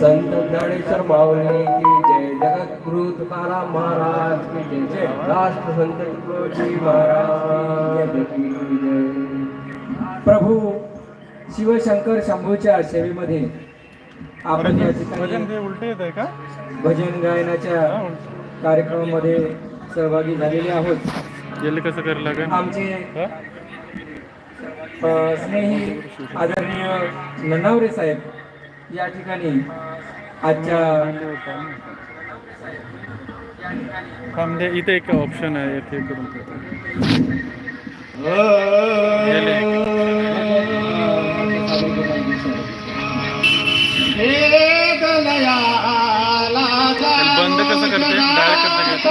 संत ज्ञानेश्वर माऊली की जय जगद्गुरु तुकाराम महाराज की जय। जय राष्ट्र संत तुकोजी महाराज की जय। प्रभू शिवशंकर शंभूच्या सेवेमध्ये आपण या ठिकाणी उलटे येत आहे का? भजन गायनाच्या कार्यक्रमामध्ये सहभागी झालेले आहोत. कसं करायला लागेल? आमचे स्नेही आदरणीय ननावरे साहेब या ठिकाणी आजच्या इथे एक ऑप्शन आहे येथे करून बंद कसं करते? डायरेक्ट कसं करते